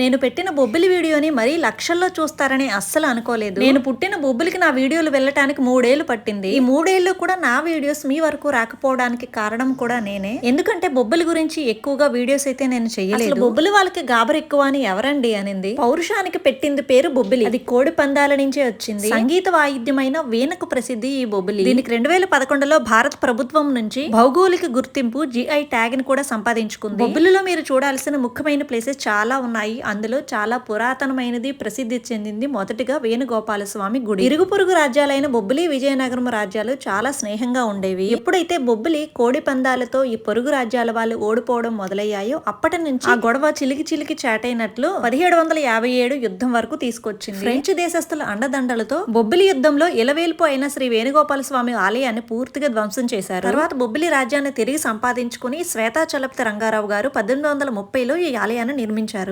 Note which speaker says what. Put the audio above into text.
Speaker 1: నేను పెట్టిన బొబ్బిలి వీడియోని మరీ లక్షల్లో చూస్తారని అస్సలు అనుకోలేదు. నేను పుట్టిన బొబ్బిలికి నా వీడియోలు వెళ్ళటానికి మూడేళ్ళు పట్టింది. ఈ మూడేళ్ళు కూడా నా వీడియోస్ మీ వరకు రాకపోవడానికి కారణం కూడా నేనే. ఎందుకంటే బొబ్బిలి గురించి ఎక్కువగా వీడియోస్ అయితే నేను చెయ్యలేదు బొబ్బిలి వాళ్ళకి గాబర్ ఎక్కువ అని ఎవరండి అనింది? పౌరుషానికి పెట్టింది పేరు బొబ్బిలి. అది కోడి పందాల నుంచే వచ్చింది. సంగీత వాయిద్యమైన వీణకు ప్రసిద్ధి ఈ బొబ్బిలి. దీనికి రెండు వేల పదకొండులో భారత ప్రభుత్వం నుంచి భౌగోళిక గుర్తింపు జిఐ ట్యాగ్ని కూడా సంపాదించుకుంది. బొబ్బిలిలో మీరు చూడాల్సిన ముఖ్యమైన ప్లేసెస్ చాలా ఉన్నాయి. అందులో చాలా పురాతనమైనది ప్రసిద్ధి చెందింది మొదటిగా వేణుగోపాలస్వామి గుడి. ఇరుగు పొరుగు రాజ్యాలైన బొబ్బిలి విజయనగరం రాజ్యాలు చాలా స్నేహంగా ఉండేవి. ఎప్పుడైతే బొబ్బిలి కోడి పందాలతో ఈ పొరుగు రాజ్యాల వాళ్ళు ఓడిపోవడం మొదలయ్యాయో అప్పటి నుంచి ఆ గొడవ చిలికి చిలికి చాటైనట్లు పదిహేడు వందల యాభై ఏడు యుద్ధం వరకు తీసుకొచ్చింది. ఫ్రెంచ్ దేశస్తుల అండదండలతో బొబ్బిలి యుద్ధంలో ఇలవేల్పు అయిన శ్రీ వేణుగోపాల స్వామి ఆలయాన్ని పూర్తిగా ధ్వంసం చేశారు. తర్వాత బొబ్బిలి రాజ్యాన్ని తిరిగి సంపాదించుకుని శ్వేతాచలపతి రంగారావు గారు పద్దెనిమిది వందల ముప్పైలో ఈ ఆలయాన్ని నిర్మించారు.